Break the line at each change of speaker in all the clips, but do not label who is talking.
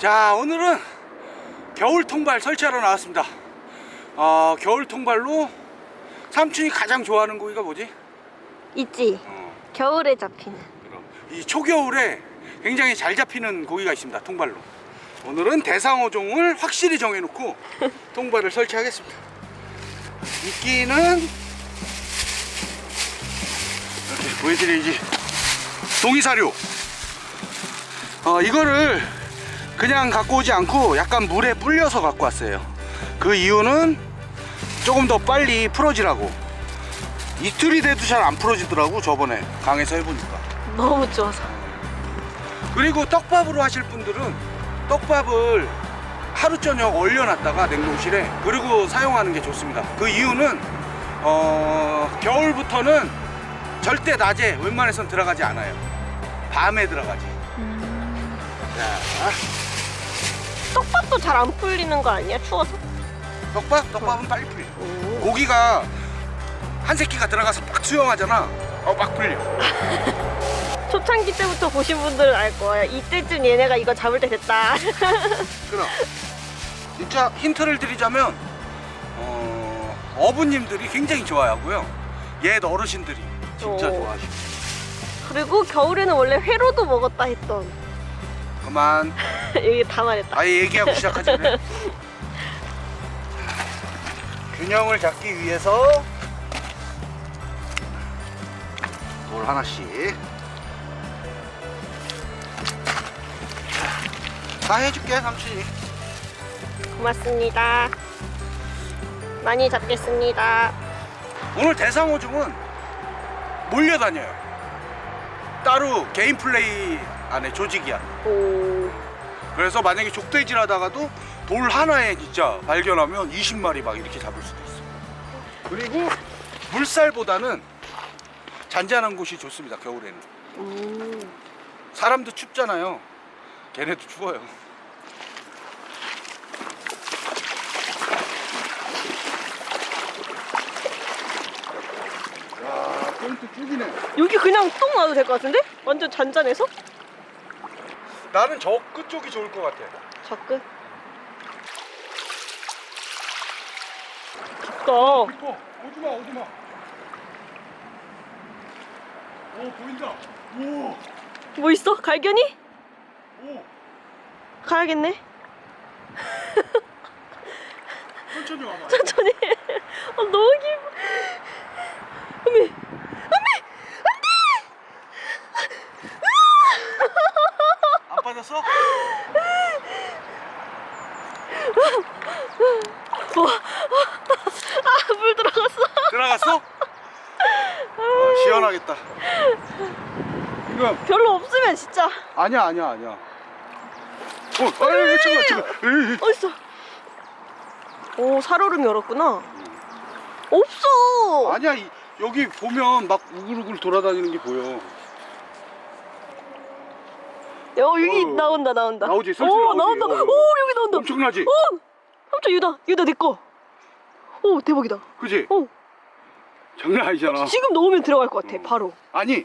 자 오늘은 겨울 통발 설치하러 나왔습니다 어, 겨울 통발로 삼촌이 가장 좋아하는 고기가 뭐지?
있지.
어,
겨울에 잡히는.
그럼. 이 초겨울에 굉장히 잘 잡히는 고기가 있습니다 통발로 오늘은 대상어종을 확실히 정해놓고 통발을 설치하겠습니다 미끼는 이렇게 보여드려야지 동이사료 어, 이거를 그냥 갖고 오지 않고 약간 물에 불려서 갖고 왔어요 그 이유는 조금 더 빨리 풀어지라고 이틀이 돼도 잘 안 풀어지더라고 저번에 강에서 해보니까
너무 좋아서.
그리고 떡밥으로 하실 분들은 떡밥을 하루 저녁 얼려놨다가 냉동실에 그리고 사용하는 게 좋습니다. 그 이유는 어, 겨울부터는 절대 낮에 웬만해선 들어가지 않아요. 밤에 들어가지. 자,
떡밥도 잘 안 풀리는 거 아니야? 추워서?
떡밥? 떡밥은 빨리 풀려.
오.
고기가 한 새끼가 들어가서 막 수영하잖아. 어, 막 풀려.
초창기 때부터 보신 분들은 알 거예요. 이때쯤 얘네가 이거 잡을 때 됐다.
그럼 진짜 힌트를 드리자면 어, 어부님들이 굉장히 좋아하고요. 옛 어르신들이 진짜
오.
좋아하시고
그리고 겨울에는 원래 회로도 먹었다 했던.
그만
여기 다 말했다.
아예 얘기하고 시작하지 그래. 균형을 잡기 위해서 돌 하나씩 다 해줄게 삼촌이
고맙습니다. 많이 잡겠습니다.
오늘 대상어종은 몰려다녀요 따로 개인 플레이 안에 조직이야
오.
그래서 만약에 족대질 하다가도 돌 하나에 진짜 발견하면 20마리 막 이렇게 잡을 수도 있어 그리고 물살보다는 잔잔한 곳이 좋습니다 겨울에는
음.
사람도 춥잖아요 걔네도 추워요 야 포인트 쭉이네
여기 그냥 똥 놔도 될 것 같은데? 완전 잔잔해서?
나는 저 끝 쪽이 좋을 것 같아
접근. 깊다.
이뻐 오지마 오지마 오 보인다 오오
뭐 있어? 갈견이? 가야겠네.
천천히 와봐
천천히. 아, 너무 기뻐. 언니,
안 빠졌어?
와. 아, 물 들어갔어.
들어갔어? 어, 시원하겠다 지금
별로 없으면 진짜.
아니야 아니야 아니야 어 아유 잠깐 잠깐 에이.
어딨어? 오, 살얼음 열었구나. 없어.
아니야 이, 여기 보면 막 우글우글 돌아다니는 게 보여
야, 여기
어,
나온다, 나온다.
나오지, 슬슬
오,
나오지.
나온다.
어,
오, 여기 나온다.
엄청나지?
오, 삼촌 유다, 유다 내 거. 오, 대박이다.
그지?
오,
장난 아니잖아
지금 넣으면 들어갈 것 같아,
어.
바로.
아니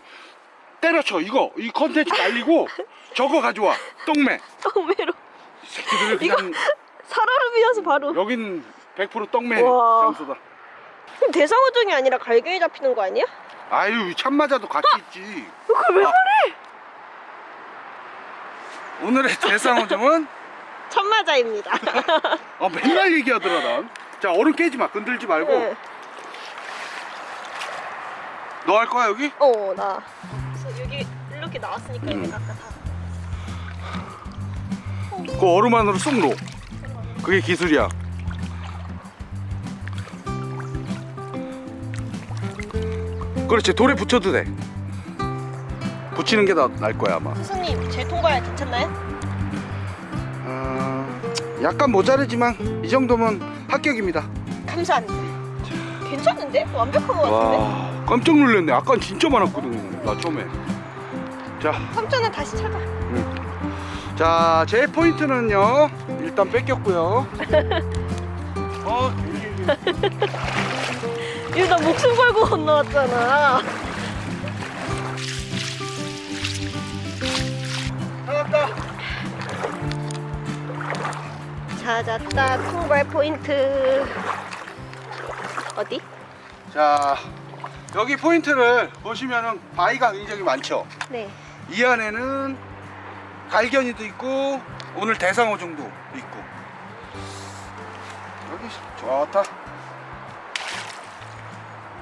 때려쳐 이거 이 컨텐츠 날리고 저거 가져와 똥매
떡메로.
이 새끼들 그냥
살얼음이어서 바로.
여긴 100% 떡매
와.
장소다
그럼 대상어종이 아니라 갈견이 잡히는 거 아니야?
아유 참맞아도 같이 있지
그걸 왜
아.
말해?
오늘의 대상어종은
참마자입니다.
아 맨날 얘기하더라 난 자 얼음 깨지 마 건들지 말고
네.
너 할 거야 여기?
어, 나. 그래서 여기 이렇게 나왔으니까
음.
아까 다.
그 얼음 안으로 쏙 넣어 그게 기술이야 그렇지 돌에 붙여도 돼 붙이는 게나날 거야 아마
스승님, 제 통발 괜찮나요?
어, 약간 모자르지만 이 정도면 합격입니다
감사합니다. 괜찮은데? 완벽한 것 같은데?
와 깜짝 놀랐네 아까 진짜 많았거든 나 처음에 자
삼촌은 다시 찾아.
자, 제 포인트는요. 일단 뺏겼고요. 어,
이거 나 목숨 걸고 건너왔잖아.
찾았다.
찾았다 통발 포인트 어디?
자 여기 포인트를 보시면은 바위가 굉장히 많죠.
네
이 안에는 갈견이도 있고 오늘 대상어종도 있고 여기 좋다.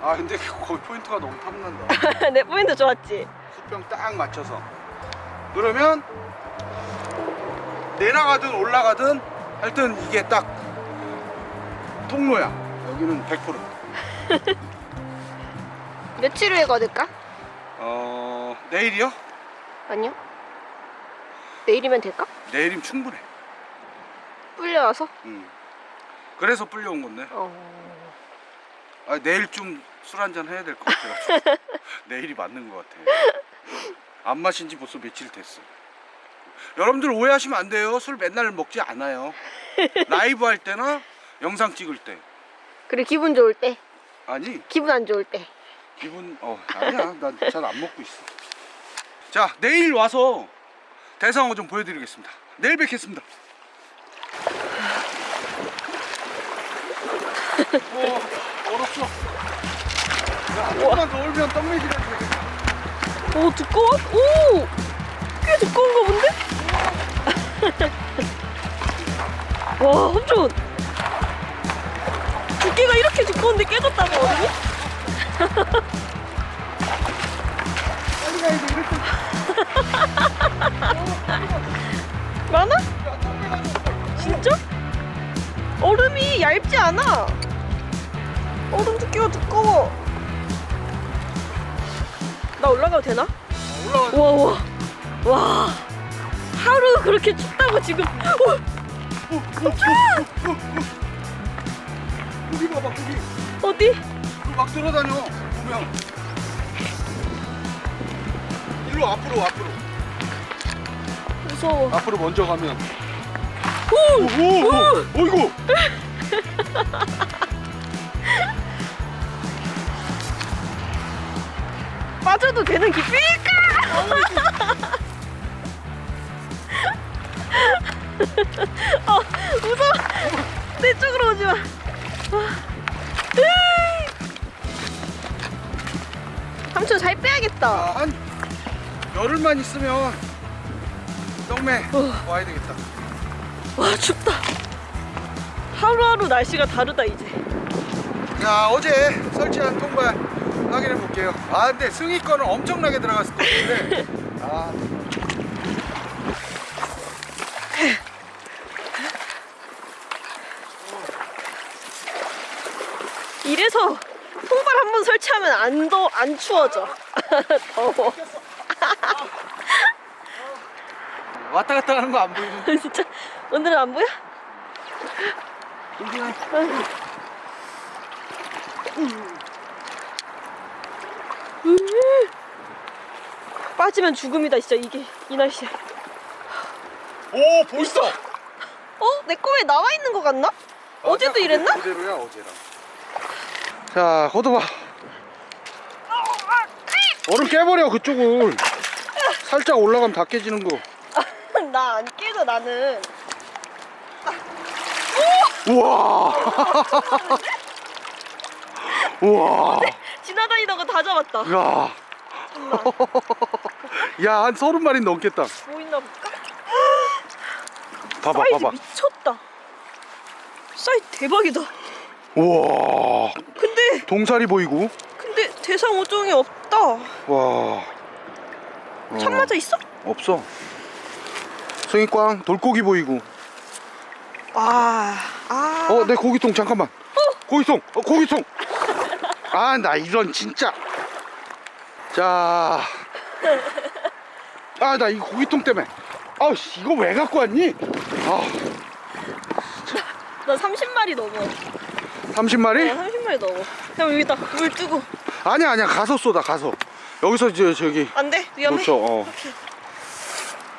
아 근데 거기 포인트가 너무 탐난다.
내 포인트 좋았지?
수평 딱 맞춰서 그러면 내려가든 올라가든 하여튼 이게 딱 통로야 여기는 100%
며칠 후에 거둘까?
어... 내일이요?
아니요 내일이면 될까?
내일이면 충분해
불려와서?
음. 그래서 불려온 건데
어...
아, 내일 좀 술 한잔 해야 될 것 같아가지고 내일이 맞는 것 같아 안 마신 지 벌써 며칠 됐어 여러분들 오해하시면 안 돼요. 술 맨날 먹지 않아요. 라이브 할 때나 영상 찍을 때.
그래 기분 좋을 때.
아니.
기분 안 좋을 때.
기분 어 아니야. 난 잘 안 먹고 있어. 자 내일 와서 대상어 좀 보여드리겠습니다. 내일 뵙겠습니다. 어 얼었어. 야 조금만 더 얼면 떡메기가 되겠다.
오 두꺼워? 오! 꽤 두꺼운가 본데? 와 삼촌 두께가 이렇게 두꺼운데 깨졌다고
이렇게
많아? 진짜? 얼음이 얇지 않아 얼음 두께가 두꺼워 나 올라가도 되나?
올라가
우와 우와 와 하루 그렇게 춥다고 지금. 어,
고기 봐봐 고기.
어디?
막 돌아다녀 보면. 일로 앞으로 앞으로.
무서워.
앞으로 먼저 가면.
오!
오, 오, 어이구!
빠져도 되는 깊이니까 어 무서워. 내 쪽으로 오지 마. 으이. 삼촌 살 빼야겠다.
아, 한 열흘만 있으면 떡매
어.
와야 되겠다.
와 춥다. 하루하루 날씨가 다르다 이제.
자 어제 설치한 통발 확인해 볼게요. 아 근데 승희 거는 엄청나게 들어갔을 것 같은데. 아
이래서 통발 한 번 설치 하면 안 더 안 추워져. 더워.
왔다 갔다 하는 거 안 보이는데
진짜? 오늘은 안 보여?
여기는
빠지면 죽음이다 진짜 이게. 이 날씨에.
오 벌써
어? 내 거에 나와 있는 거 같나? 어제도 이랬나?
그대로야 어제랑. 자 걷어봐 얼음 깨버려 그쪽을. 살짝 올라가면 다 깨지는 거.
나 안 깨져 나는.
우와! 우와!
지나다니다가 다 잡았다.
야.
잠깐만
야, 한 서른 마리 넘겠다.
보이나 볼까?
봐봐,
사이즈
봐봐.
미쳤다. 사이즈 대박이다.
우와,
근데
동사리 보이고.
대상 5종이 없다
와. 어,
참맞아 있어?
없어. 승희꽝 돌고기 보이고.
아, 아.
어, 내 고기통 잠깐만. 고기통, 어, 고기통. 아, 나 이런 진짜. 자. 아, 나 이 고기통 때문에. 아우, 씨, 이거 왜 갖고 왔니? 아,
나 30마리 넘어.
30마리?
어, 30마리 넘어. 그럼 여기다 물 뜨고.
아니야, 아니야. 가서 쏘다, 가서. 여기서 이제 저기.
안 돼? 위험해.
놓쳐, 어.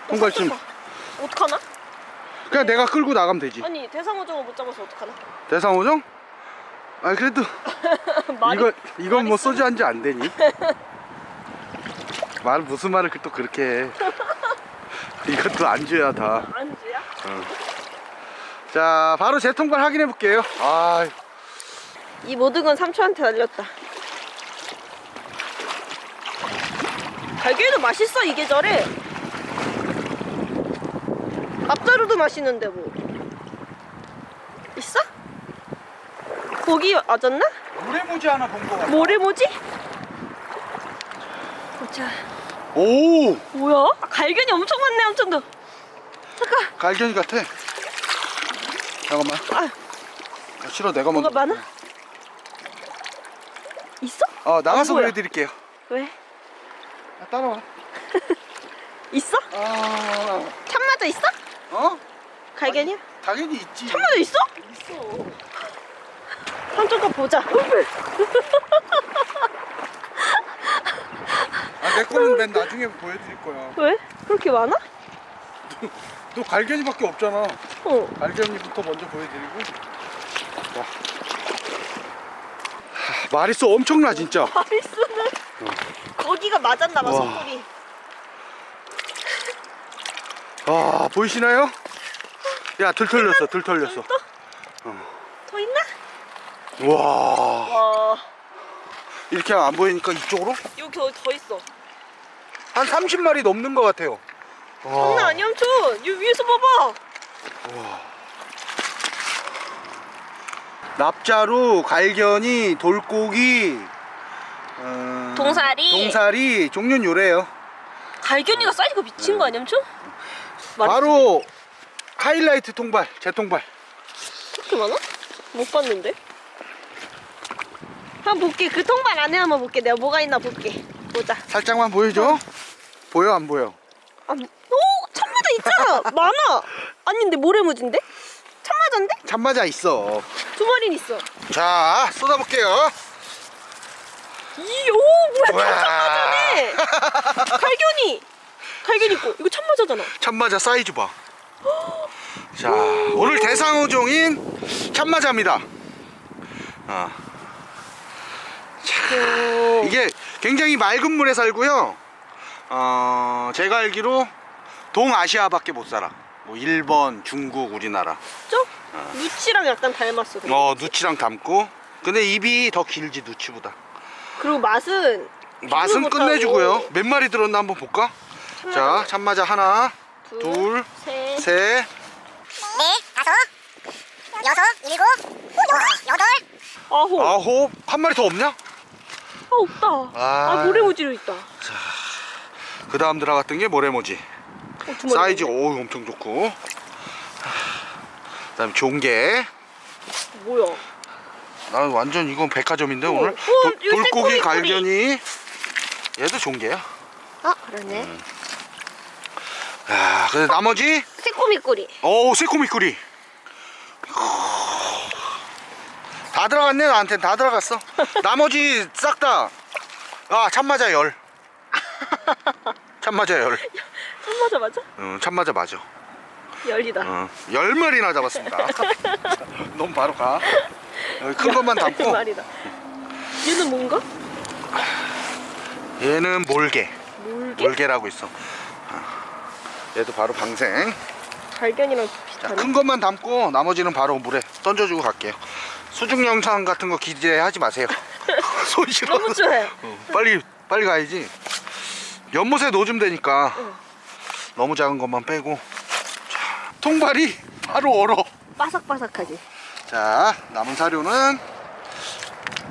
통발찜.
어떡하나?
그냥 내가 끌고 나가면 되지.
아니, 대상어종을 못 잡아서 어떡하나?
대상호정? 아 그래도
말이
이거 이건
말이
뭐
쓰-
소주 한잔 안 되니? 말 무슨 말을 또 그렇게 해? 이것도 안주야 다.
안주야?
자 바로 제 통발 확인해 볼게요 아
이 모든 건 삼촌한테 날렸다. 달걀도 맛있어 이게 저래. 앞자루도 맛있는데 뭐. 있어? 고기 맞았나?
물에모지 하나 본 거 같아
모래모지? 보자.
오
뭐야? 아, 갈견이 엄청 많네 엄청 더. 잠깐.
갈견이 같아 잠깐만
아,
아, 싫어 내가 먼저
뭐가 많아? 있어?
어 나가서
안 보여.
보여드릴게요
왜?
아, 따라와
있어?
아
참마자 있어?
어?
갈견이야?
당연히 있지
참마자 있어?
있어
삼촌 거 보자.
아 내 거는 맨 나중에 보여드릴 거야
왜? 그렇게 많아?
너 갈견이밖에 없잖아
어.
갈견이부터 먼저 보여드리고 자. 하, 마리수 엄청나 진짜
마리수는 거기가 맞았나 봐
와.
손톱이.
아 보이시나요? 야들 털렸어 들 털렸어
또? 더 있나?
와
와.
이렇게 하면 안 보이니까 이쪽으로
여기 더, 더 있어.
한 30마리 넘는 것 같아요 와.
장난 아니야 삼촌. 여기 위에서 봐봐.
납자루, 갈견이, 돌고기, 어,
동사리.
동사리 종류는 요래요.
갈견이가 사이즈가 미친 거 아니야 삼촌?
바로 하이라이트 통발, 제 통발.
그렇게 많아? 못 봤는데. 한번 볼게. 그 통발 안에 한번 볼게. 내가 뭐가 있나 볼게. 보자.
살짝만 보여줘. 보여 안 보여?
아, 오 참마자 있잖아. 많아. 아닌데 모래무지인데? 참마자인데?
참마자 있어.
두 마리는 있어.
자 쏟아볼게요.
이, 오 뭐야 참마자네. 갈견이. 갈견 있고 이거 참마자잖아.
참마자 사이즈 봐. 자 오늘 대상어종인 참마자입니다. 아,
오.
이게 굉장히 맑은 물에 살고요. 어, 제가 알기로 동아시아밖에 못 살아. 뭐 일본, 중국, 우리나라.
저? 누치랑 약간 닮았어.
어 누치랑 닮고. 근데 입이 더 길지 누치보다.
그리고 맛은
맛은
비교
끝내주고요.
못하고.
몇 마리 들었나 한번 볼까? 자,
참마자.
참마자 하나,
둘,
둘,
셋.
셋,
네, 다섯, 여섯, 일곱, 여- 여덟,
아홉. 아,
아홉. 한 마리 더 없냐?
없다.
아.
아, 모래무지로 있다. 어,
그 다음 들어갔던 게 모래모지.
두 마리
사이즈. 오 엄청 좋고. 그다음 에 종개.
뭐야?
나 완전 이건 백화점인데
어.
오늘
어,
도-
이거
돌고기
새꼬리
갈견이 얘도 종개야.
아 그러네.
음. 아, 근데 나머지
새꼬미 꼬리.
오 새코미꾸리. 다 들어갔네 나한테 다 들어갔어. 나머지 싹 다. 아 참마자 열. 참마자 열.
참마자 맞아?
응, 참마자 맞아.
열리다.
어, 열 마리나 잡았습니다. 너무 바로 가. 여기 큰 것만 담고
말이다. 얘는 뭔가?
얘는 몰개.
물개?
몰개라고 있어. 아, 얘도 바로 방생.
발견이랑
자,
비슷하네.
큰 것만 담고 나머지는 바로 물에 던져주고 갈게요. 수중 영상 같은 거 기대하지 마세요. 손 싫어.
너무 좋아요.
어, 빨리 빨리 가야지. 연못에 놓으면 되니까
응.
너무 작은 것만 빼고. 자, 통발이 바로 얼어.
바삭바삭하지.
자 남은 사료는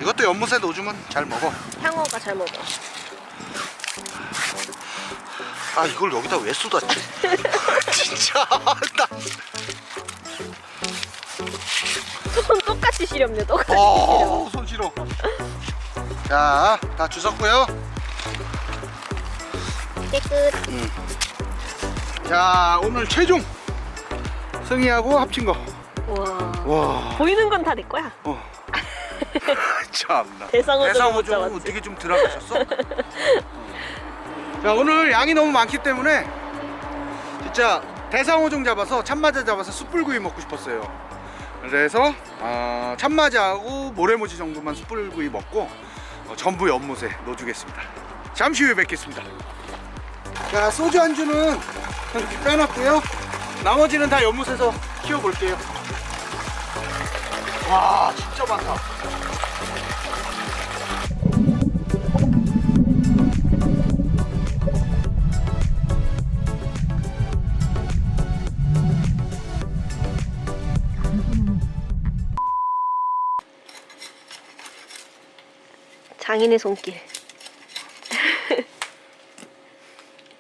이것도 연못에 넣어주면 잘 먹어.
향어가 잘 먹어.
아 이걸 여기다 왜 쏟았지? 진짜 나.
손 똑같이 시렵네. 똑같이.
어, 손 싫어. 자, 다 주웠고요.
깨끗.
자, 오늘 최종 승희하고 합친 거.
와.
와,
보이는 건 다 내 거야.
어. 참나.
못
대상어종
잡았지.
되게 좀 들어가셨어. 어. 자, 오늘 양이 너무 많기 때문에 진짜 대상어종 잡아서 참마자 잡아서 숯불구이 먹고 싶었어요. 그래서 어, 참마자하고 모래모지 정도만 숯불구이 먹고 어, 전부 연못에 넣어주겠습니다. 잠시 후에 뵙겠습니다. 자 소주 안주는 이렇게 빼놨고요. 나머지는 다 연못에서 키워볼게요. 와, 진짜 많다.
장인의 손길.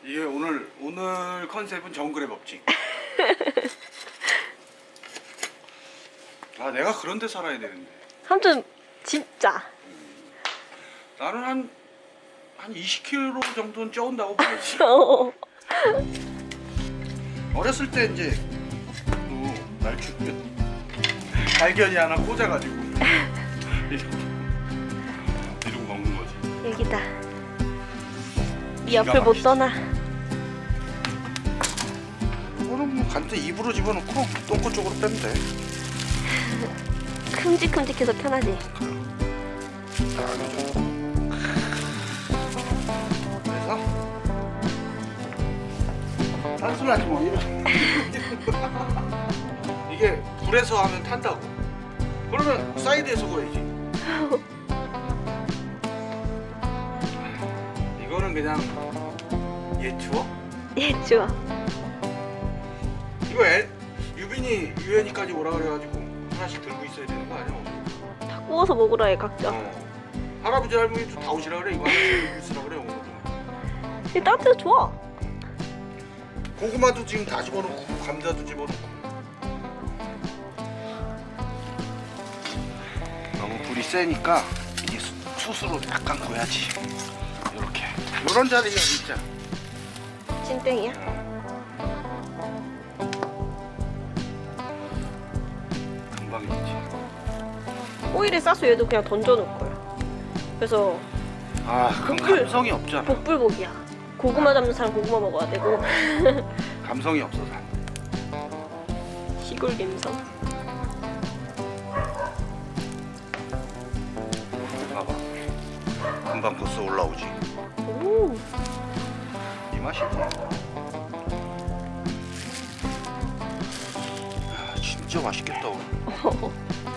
이게 오늘 오늘 컨셉은 정글의 법칙. 아, 내가 그런 데 살아야 되는데.
삼촌 진짜.
나는 한, 한 20kg 정도는 쪄온다고 봐야지.
어.
어렸을 때 이제 또 날 죽면 발견이 하나 꽂아가지고 이러고, 이러고 먹는 거지.
여기다. 이 옆을 못 떠나.
이거는 뭐 간단히 입으로 집어넣고 똥꼬 쪽으로 빼면 돼.
큼직큼직해서 편하지.
그래서 단순하지 뭐 이런. 이게 불에서 하면 탄다고. 그러면 사이드에서 구워야지. 이거는 그냥 예추어?
예, 좋아.
이거 애, 유빈이 유연이까지 오라 그래가지고 하나씩 들고 있어야 되는 거 아니야?
다 구워서 먹으라 해, 각자.
어. 할아버지 할머니도 다 오시라 그래 이거 하나씩 들고 있으라 그래 오늘.
이 따뜻해서 좋아.
고구마도 지금 다 집어넣고 감자도 집어넣고 너무 불이 세니까 이게 수- 숯으로 약간 구워야지 이렇게 이런 자리가 진짜
찐땡이야. 오일에 싸서 얘도 그냥 던져놓을 거야. 그래서
아 그건
복불.
감성이 없잖아
복불복이야. 고구마 잡는 사람 고구마 먹어야 되고
감성이 없어서 안 돼.
시골 감성.
봐봐 금방 벌써 올라오지
오,
이 맛이지 아, 진짜 맛있겠다 오늘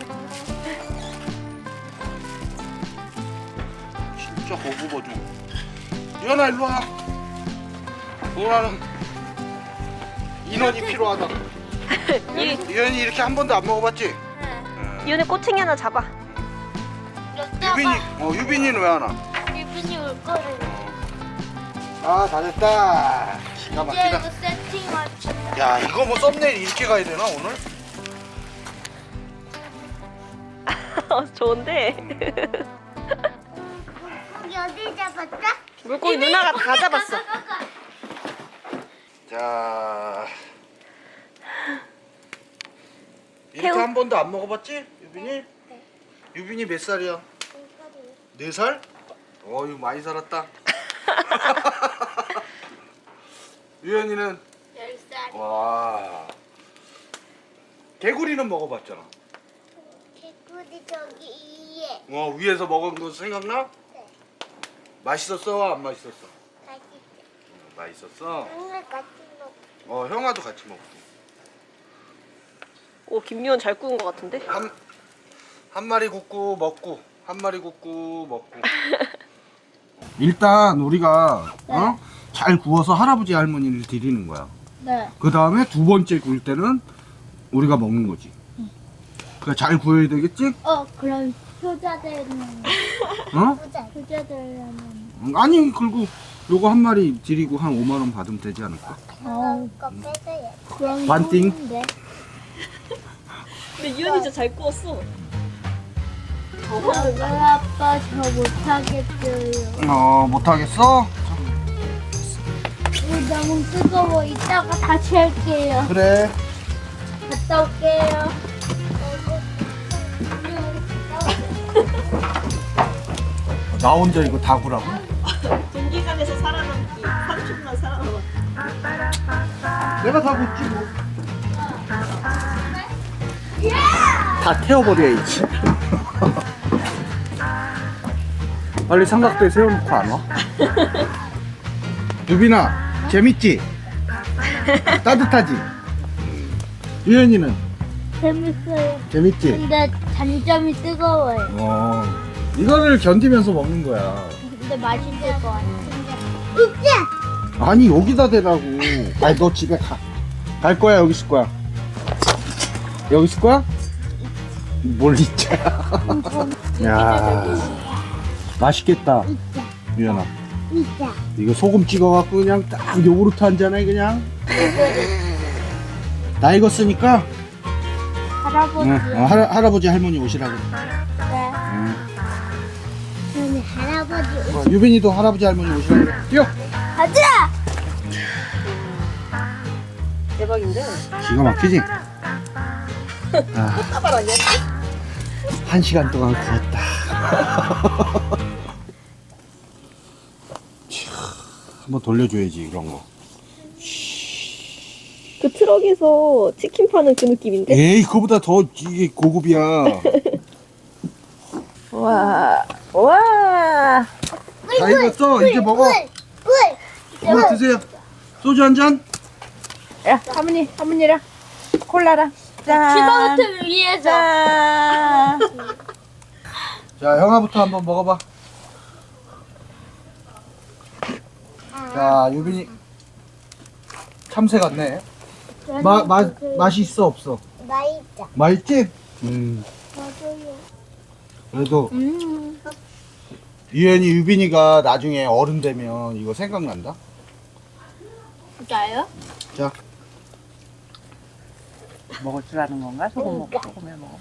진짜 고구버중 유연아 일로와 오라는 인원이 필요하다
이
유연이 이렇게 한 번도 안 먹어봤지? 응.
이연에 꼬챙이 하나 잡아.
유빈이 어 유빈이는 왜 안 와?
유빈이 올 거를.
아 잘했다 기가
이제 이거
막히다
세팅할
야 이거 뭐 썸네일 이렇게 가야 되나 오늘?
좋은데
어디 잡았다?
물고기 누나가 다 잡았어.
자 이렇게 한 번도 안 먹어봤지? 유빈이? 유빈이 몇 살이야? 네 살? 어유 많이 살았다 유연이는
열 살.
와 개구리는 먹어봤잖아
개구리 저기 이에
어 위에서 먹은 거 생각나?
네.
맛있었어? 안 맛있었어?
같이
맛있었어?
오늘 같이 먹.
어 형아도 같이 먹고
오 김유연 잘 구운 것 같은데?
한, 한 마리 굽고 먹고 한 마리 굽고 먹고 일단 우리가 어? 잘 구워서 할아버지 할머니를 드리는 거야
네.
그 다음에 두 번째 구울 때는 우리가 먹는 거지 그러니까 잘 구워야 되겠지?
어 그럼 효자들은
어?
효자들은
아니 그리고 요거 한 마리 드리고 한 5만 원 받으면 되지 않을까?
어거 뺏어야. 그럼
반띵.
근데 이연이 진짜 잘 구웠어.
저희 아빠 저 못하겠어요.
어 못하겠어?
물 너무 뜨거워. 이따가 다시 할게요.
그래
갔다 올게요.
나 혼자 이거 다 구라고?
동기간에서 살아남기 30만 살아남아.
내가 다 굽지 뭐. 다 태워버려야지. 빨리 삼각대 세워놓고 안 와? 유빈아, 재밌지? 따뜻하지? 유현이는
재밌어요.
재밌지?
근데 단점이 뜨거워요.
어 이거를 견디면서 먹는 거야
근데 맛있을 것 같은데. 있자.
아니 여기다 대라고 아니 너 집에 가 갈 거야 여기 있을 거야 여기 있을 거야? 뭘 있자 야 맛있겠다
있자.
이거 소금 찍어갖고 그냥 딱 요구르트 한 잔에 그냥 다 익었으니까
할아버지.
응, 어, 할, 할아버지 할머니 오시라고
네.
응.
저는 할아버지.
어, 유빈이도 할아버지 할머니 오시라고 그래 뛰어
가자.
대박인데?
기가 막히지? 아,
꽃다발 아니야?
한 시간 동안 구웠다 캬, 한번 돌려줘야지 이런
거그 트럭에서 치킨 파는 그 느낌인데?
에이 그거보다 더 이게 고급이야
와, 와.
다 익었어 이제 먹어
꿀.
엄마 드세요 소주 한 잔?
야, 할머니, 할머니랑 콜라랑. 짠.
위해서.
짠.
자 형아부터 한번 먹어봐 자 유빈이 참새 같네 마, 마, 맛이 있어 없어?
맛있다.
맛있지? 음
맞아요.
그래도
음.
유엔이 유빈이가 나중에 어른 되면 이거 생각난다
진짜요?
자
먹을 줄 아는 건가? 소금 먹고 소금에 먹어.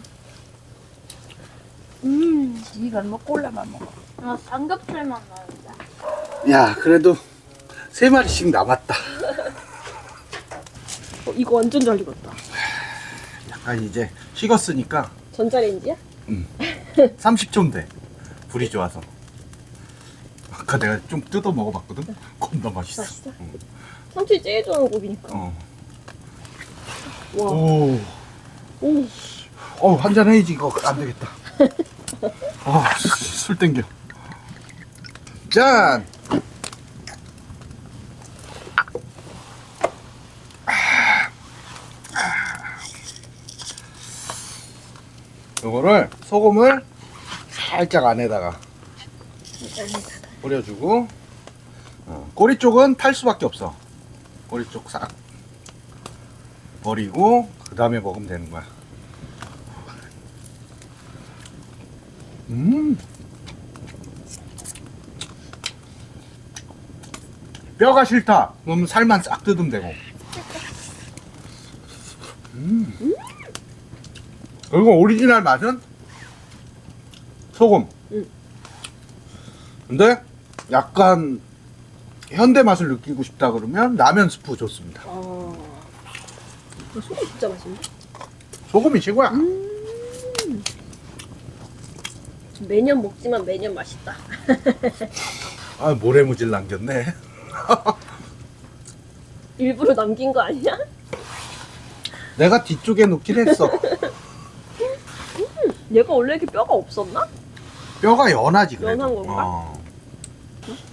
음.
이건 뭐 콜라만 먹어.
아, 삼겹살만 나온다.
야 그래도 세 마리씩 남았다
어, 이거 완전 잘 익었다.
약간 이제 식었으니까
전자레인지야?
30점 돼 불이 좋아서 아까 내가 좀 뜯어 먹어봤거든 겁나 맛있어
맛있어? 삼촌이 제일 좋아하는 고기니까.
어.
와.
오.
오.
어, 한잔 해야지 이거 안 되겠다. 아, 술 땡겨. 짠. 요거를 소금을 살짝 안에다가 뿌려주고 어, 꼬리 쪽은 탈 수밖에 없어. 꼬리 쪽 싹 버리고 그 다음에 먹으면 되는 거야. 음. 뼈가 싫다. 그러면 살만 싹 뜯으면 되고. 음. 그리고 오리지널 맛은 소금.
음.
근데 약간 현대 맛을 느끼고 싶다 그러면 라면 스프 좋습니다.
아. 이거 소금 진짜 맛있네.
소금이 최고야.
매년 먹지만 매년 맛있다.
아 모래무질 남겼네.
일부러 남긴 거 아니야?
내가 뒤쪽에 놓긴 했어.
얘가 원래 이렇게 뼈가 없었나?
뼈가 연하지 그래도.
연한 건가?
어.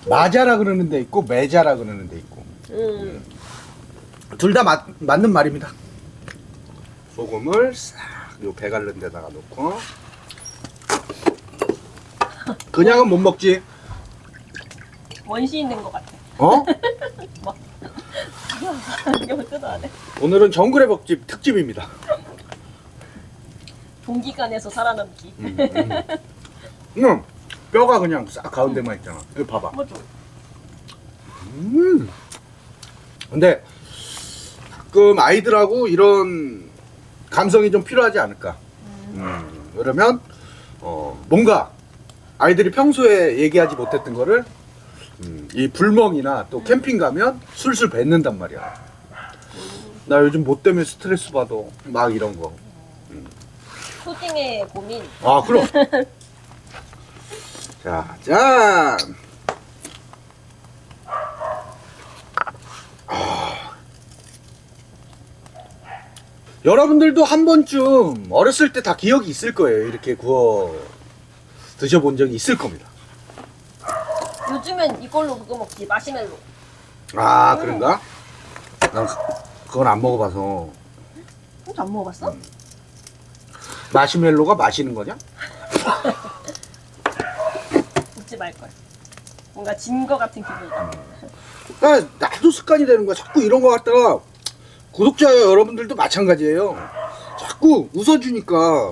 마자라 그러는 데 있고 매자라 그러는 데 있고
음.
둘 다 맞는 말입니다. 소금을 싹요 배갈른 데다가 놓고 그냥은 못 먹지.
원시인 된 것 같아.
어?
이거 뜯어야 돼.
오늘은 정글의 먹집 특집입니다.
동기간에서 살아남기.
음, 음. 음, 뼈가 그냥 싹 가운데만 있잖아. 이거 봐봐.
뭐죠?
음. 근데 가끔 아이들하고 이런 감성이 좀 필요하지 않을까. 음. 그러면 어, 뭔가 아이들이 평소에 얘기하지 못했던 거를 음, 이 불멍이나 또 캠핑 가면 술술 뱉는단 말이야. 나 요즘 뭐 때문에 스트레스 받아. 막 이런 거.
소딩의 고민.
아, 그럼. 자, 짠. 아. 여러분들도 한 번쯤 어렸을 때 다 기억이 있을 거예요. 이렇게 구워 드셔본 적이 있을 겁니다.
요즘엔 이걸로 그거 먹지. 마시멜로.
아, 그런가? 난 그- 그건 안 먹어봐서.
혼자 안 먹어봤어?
마시멜로가 마시는 거냐?
먹지 말걸. 뭔가 진 거 같은 기분이다.
나, 나도 습관이 되는 거야. 자꾸 이런 거 갖다가 구독자 여러분들도 마찬가지예요. 자꾸 웃어주니까.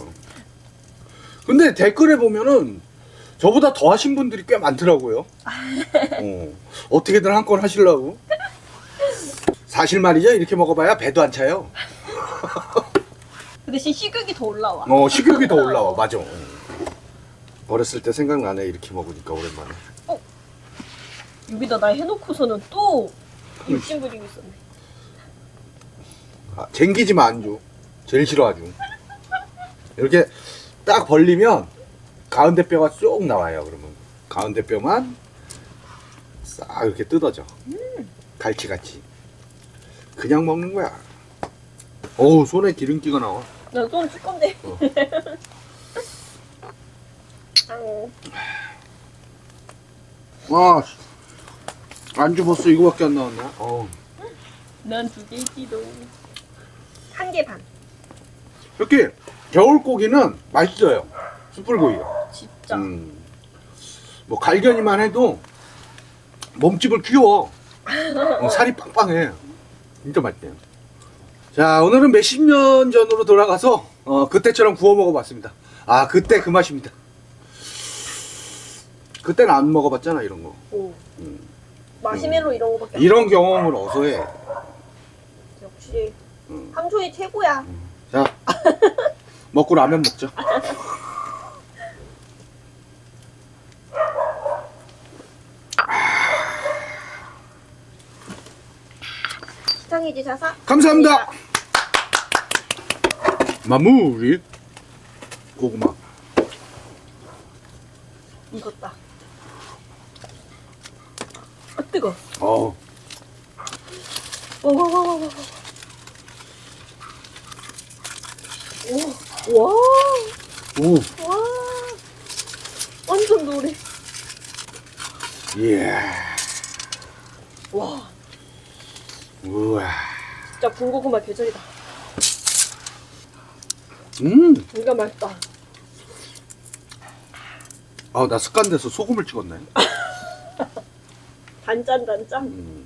근데 댓글에 보면은 저보다 더 하신 분들이 꽤 많더라고요. 어, 어떻게든 한 건 하시려고. 사실 말이죠. 이렇게 먹어봐야 배도 안 차요.
그 대신 식욕이 더 올라와.
어, 식욕이 더 올라와. 맞아. 어. 어렸을 때 생각나네. 이렇게 먹으니까 오랜만에.
여기다 나 해놓고서는 또 욕심 부리고 있었네.
아, 쟁기지 마 안주 제일 싫어하죠 이렇게 딱 벌리면 가운데 뼈가 쭉 나와요 그러면 가운데 뼈만 싹 이렇게 뜯어져 갈치같이 그냥 먹는 거야 어우 손에 기름기가 나와
나손줄 건데.
어.
아유,
와 안주 벌써 이거밖에 안 나왔네 어.
난 두 개지도. 한 개 반.
이렇게 겨울 고기는 맛있어요 숯불고기가
진짜.
음. 뭐 갈견이만 해도 몸집을 키워. 어, 살이 빵빵해. 진짜 맛있대요. 자, 오늘은 몇십 년 전으로 돌아가서 어, 그때처럼 구워 먹어봤습니다. 아, 그때 그 맛입니다. 그때는 안 먹어봤잖아 이런 거.
오.
음.
마시멜로 이런 거밖에 안
이런 경험을 어서 해.
역시
음.
삼촌이 최고야.
자, 먹고 라면 먹자.
사사.
감사합니다. 마무리. 고구마.
익었다. 아 뜨거.
어,
와와와와와. 오, 와,
오,
와, 완전 노래.
예.
와,
우와.
진짜 군고구마 계절이다.
음.
진짜 맛있다.
아, 나 습관돼서 소금을 찍었네.
단짠 단짠.
음.